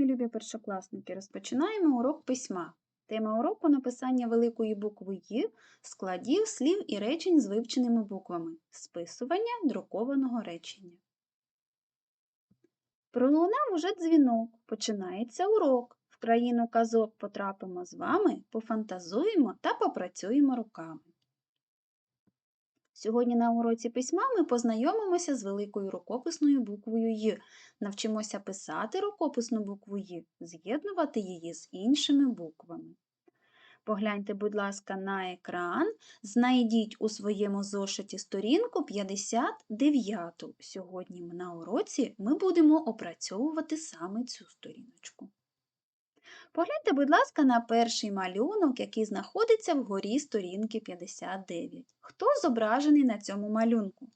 мої любі першокласники, розпочинаємо урок письма. Тема уроку написання великої букви «Й», складів, слів і речень з вивченими буквами, списування друкованого речення. Пролунав уже дзвінок, починається урок. В країну казок потрапимо з вами, пофантазуємо та попрацюємо руками. Сьогодні на уроці письма ми познайомимося з великою рукописною буквою «Й», навчимося писати рукописну букву «Й», з'єднувати її з іншими буквами. Погляньте, будь ласка, на екран, знайдіть у своєму зошиті сторінку 59. Сьогодні на уроці ми будемо опрацьовувати саме цю сторіночку. Погляньте, будь ласка, на перший малюнок, який знаходиться вгорі сторінки 59. Хто зображений на цьому малюнку?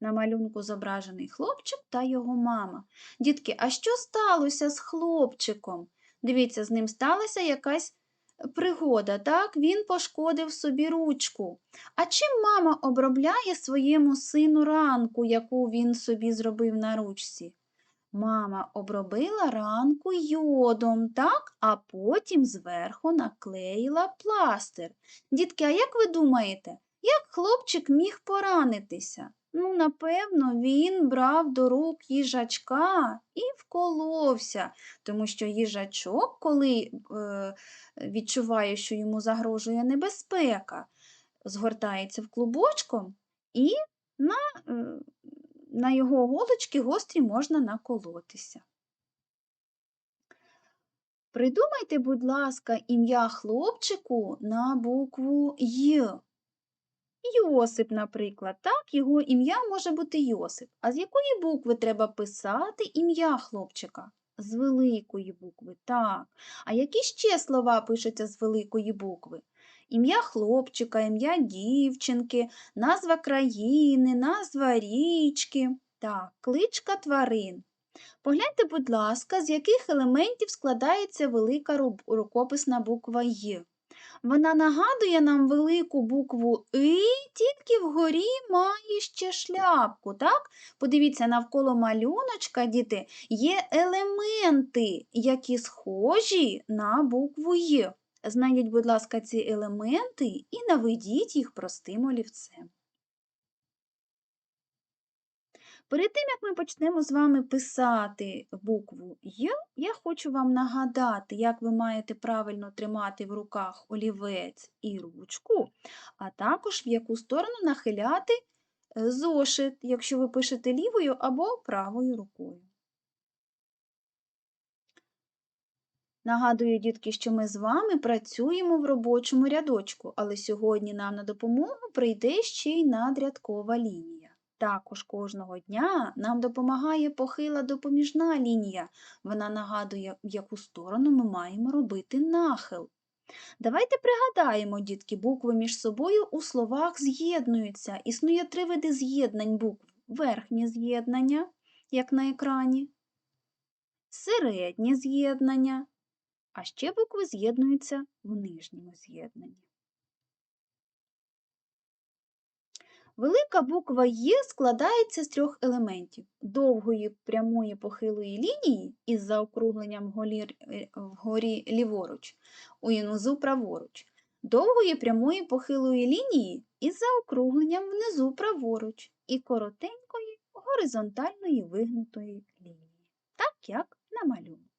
На малюнку зображений хлопчик та його мама. Дітки, а що сталося з хлопчиком? Дивіться, з ним сталася якась пригода, так? Він пошкодив собі ручку. А чим мама обробляє своєму сину ранку, яку він собі зробив на ручці? Мама обробила ранку йодом, так, а потім зверху наклеїла пластир. Дітки, а як ви думаєте, як хлопчик міг поранитися? Ну, напевно, він брав до рук їжачка і вколовся, тому що їжачок, коли е, відчуває, що йому загрожує небезпека, згортається в клубочком і на е, на його голочки гострі можна наколотися. Придумайте, будь ласка, ім'я хлопчику на букву Й. Йосип, наприклад, так, його ім'я може бути Йосип. А з якої букви треба писати ім'я хлопчика? З великої букви, так. А які ще слова пишуться з великої букви? Ім'я хлопчика, ім'я дівчинки, назва країни, назва річки та кличка тварин. Погляньте, будь ласка, з яких елементів складається велика рукописна буква Й. Вона нагадує нам велику букву И, тільки вгорі має ще шляпку. так? Подивіться, навколо малюночка, діти, є елементи, які схожі на букву Й. Знайдіть, будь ласка, ці елементи і наведіть їх простим олівцем. Перед тим, як ми почнемо з вами писати букву Й, я хочу вам нагадати, як ви маєте правильно тримати в руках олівець і ручку, а також в яку сторону нахиляти е, зошит, якщо ви пишете лівою або правою рукою. Нагадую, дітки, що ми з вами працюємо в робочому рядочку, але сьогодні нам на допомогу прийде ще й надрядкова лінія. Також кожного дня нам допомагає похила допоміжна лінія. Вона нагадує, в яку сторону ми маємо робити нахил. Давайте пригадаємо, дітки, букви між собою у словах з'єднуються. Існує три види з'єднань букв: верхнє з'єднання, як на екрані, середнє з'єднання а ще букви з'єднуються в нижньому з'єднанні. Велика буква Є складається з трьох елементів довгої прямої похилої лінії із заокругленням е, вгорі ліворуч, у інозу праворуч, довгої прямої похилої лінії із заокругленням внизу праворуч і коротенької горизонтальної вигнутої лінії, так як на малюнку.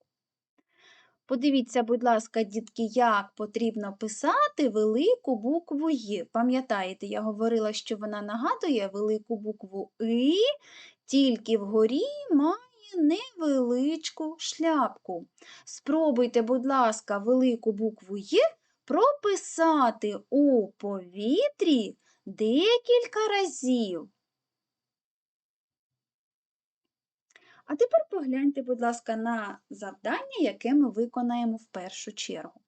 Подивіться, будь ласка, дітки, як потрібно писати велику букву Й. Пам'ятаєте, я говорила, що вона нагадує велику букву И, тільки вгорі має невеличку шляпку. Спробуйте, будь ласка, велику букву Й прописати у повітрі декілька разів. А тепер погляньте, будь ласка, на завдання, яке ми виконаємо в першу чергу.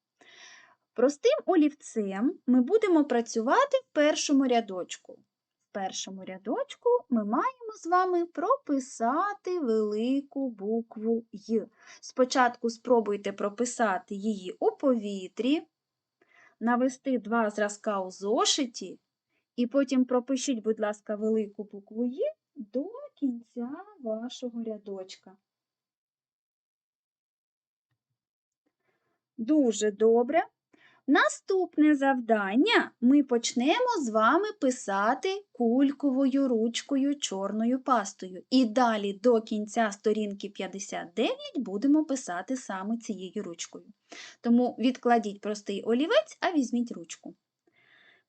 Простим олівцем ми будемо працювати в першому рядочку. В першому рядочку ми маємо з вами прописати велику букву Й. Спочатку спробуйте прописати її у повітрі, навести два зразка у зошиті, і потім пропишіть, будь ласка, велику букву Й до кінця вашого рядочка. Дуже добре. Наступне завдання ми почнемо з вами писати кульковою ручкою чорною пастою. І далі до кінця сторінки 59 будемо писати саме цією ручкою. Тому відкладіть простий олівець, а візьміть ручку.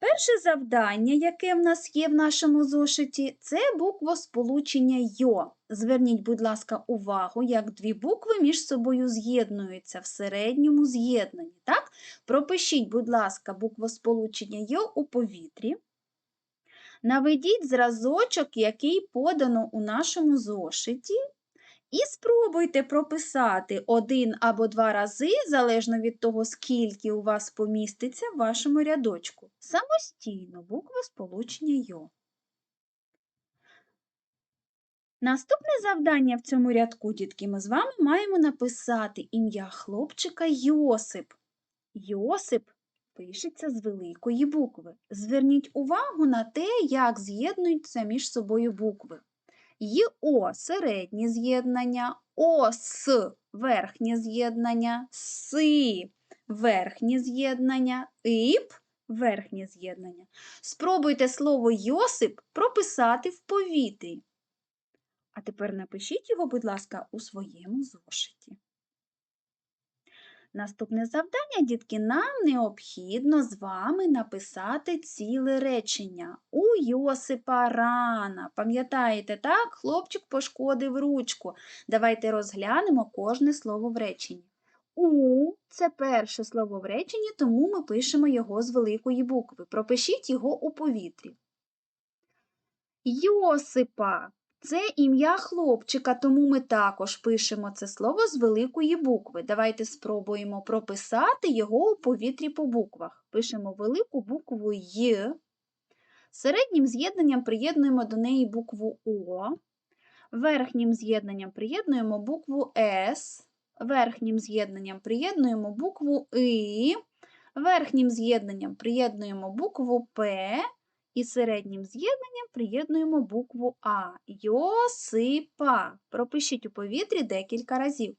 Перше завдання, яке в нас є в нашому зошиті, це буквосполучення Йо. Зверніть, будь ласка, увагу, як дві букви між собою з'єднуються в середньому з'єднанні. Так? Пропишіть, будь ласка, буквосполучення Йо у повітрі. Наведіть зразочок, який подано у нашому зошиті, і спробуйте прописати один або два рази, залежно від того, скільки у вас поміститься в вашому рядочку. Самостійно буква сполучення Йо. Наступне завдання в цьому рядку, дітки, ми з вами маємо написати ім'я хлопчика Йосип. Йосип пишеться з великої букви. Зверніть увагу на те, як з'єднуються між собою букви. ЙО середнє з'єднання, ОС верхнє з'єднання, СИ верхнє з'єднання, ІП верхнє з'єднання. Спробуйте слово Йосип прописати в повітрі. А тепер напишіть його, будь ласка, у своєму зошиті. Наступне завдання, дітки, нам необхідно з вами написати ціле речення. У Йосипа рана. Пам'ятаєте, так? Хлопчик пошкодив ручку. Давайте розглянемо кожне слово в реченні. У це перше слово в реченні, тому ми пишемо його з великої букви. Пропишіть його у повітрі. Йосипа це ім'я хлопчика, тому ми також пишемо це слово з великої букви. Давайте спробуємо прописати його у повітрі по буквах. Пишемо велику букву Й. Середнім з'єднанням приєднуємо до неї букву О. Верхнім з'єднанням приєднуємо букву С. Верхнім з'єднанням приєднуємо букву И. Верхнім з'єднанням приєднуємо букву П. І середнім з'єднанням приєднуємо букву А. Йосипа. Пропишіть у повітрі декілька разів.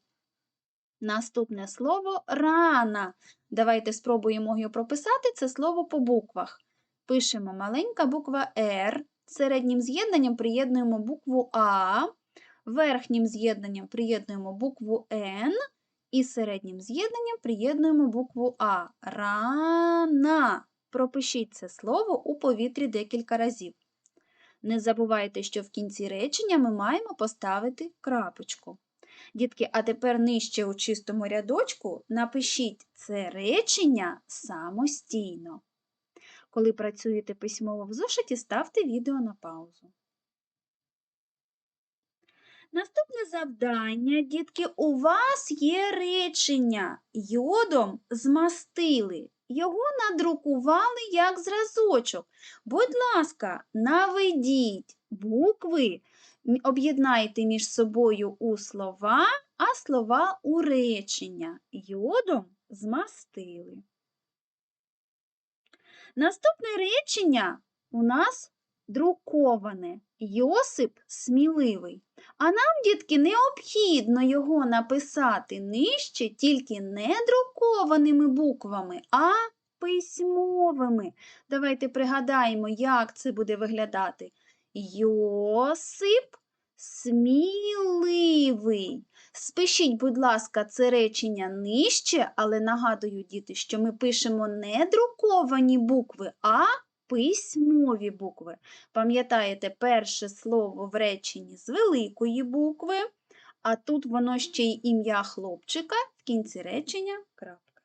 Наступне слово рана. Давайте спробуємо його прописати це слово по буквах. Пишемо маленька буква Р. Середнім з'єднанням приєднуємо букву А. Верхнім з'єднанням приєднуємо букву Н. І середнім з'єднанням приєднуємо букву А. Рана. Пропишіть це слово у повітрі декілька разів. Не забувайте, що в кінці речення ми маємо поставити крапочку. Дітки, а тепер нижче у чистому рядочку напишіть це речення самостійно. Коли працюєте письмово в зошиті, ставте відео на паузу. Наступне завдання, дітки, у вас є речення йодом змастили. Його надрукували як зразочок. Будь ласка, наведіть букви, об'єднайте між собою у слова, а слова у речення. Йодом змастили. Наступне речення у нас друковане. Йосип сміливий. А нам, дітки, необхідно його написати нижче тільки не друкованими буквами, а письмовими. Давайте пригадаємо, як це буде виглядати. Йосип сміливий. Спишіть, будь ласка, це речення нижче, але нагадую, діти, що ми пишемо не друковані букви, а письмові букви. Пам'ятаєте, перше слово в реченні з великої букви, а тут воно ще й ім'я хлопчика в кінці речення крапка.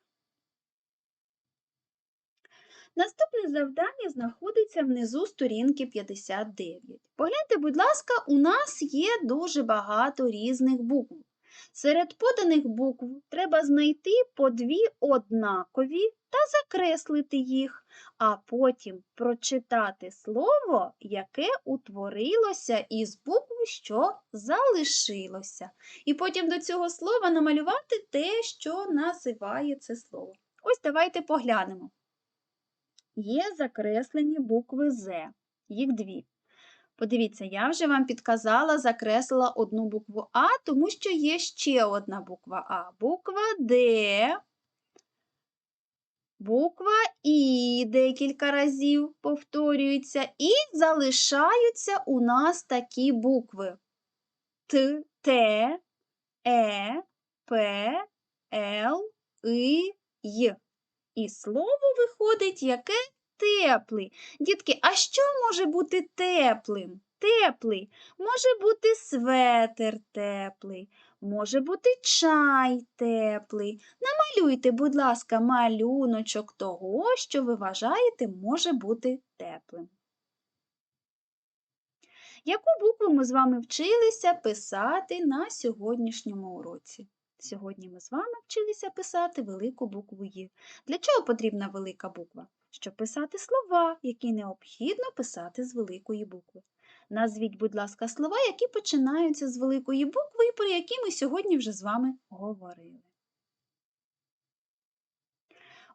Наступне завдання знаходиться внизу сторінки 59. Погляньте, будь ласка, у нас є дуже багато різних букв. Серед поданих букв треба знайти по дві однакові та закреслити їх, а потім прочитати слово, яке утворилося із букви, що залишилося. І потім до цього слова намалювати те, що називає це слово. Ось давайте поглянемо. Є закреслені букви З, їх дві. Подивіться, я вже вам підказала, закреслила одну букву А, тому що є ще одна буква А. Буква Д, Буква І декілька разів повторюється, і залишаються у нас такі букви Т, Т, Е, П, Л, И, Й. І слово виходить яке теплий. Дітки, а що може бути теплим? Теплий. Може бути светер теплий, може бути чай теплий. Намалюйте, будь ласка, малюночок того, що ви вважаєте може бути теплим. Яку букву ми з вами вчилися писати на сьогоднішньому уроці? Сьогодні ми з вами вчилися писати велику букву «Й». Для чого потрібна велика буква? Щоб писати слова, які необхідно писати з великої букви. Назвіть, будь ласка, слова, які починаються з великої букви і про які ми сьогодні вже з вами говорили.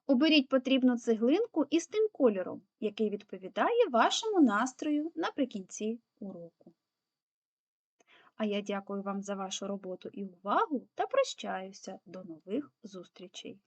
Оберіть потрібну цеглинку із тим кольором, який відповідає вашому настрою наприкінці уроку. А я дякую вам за вашу роботу і увагу та прощаюся до нових зустрічей!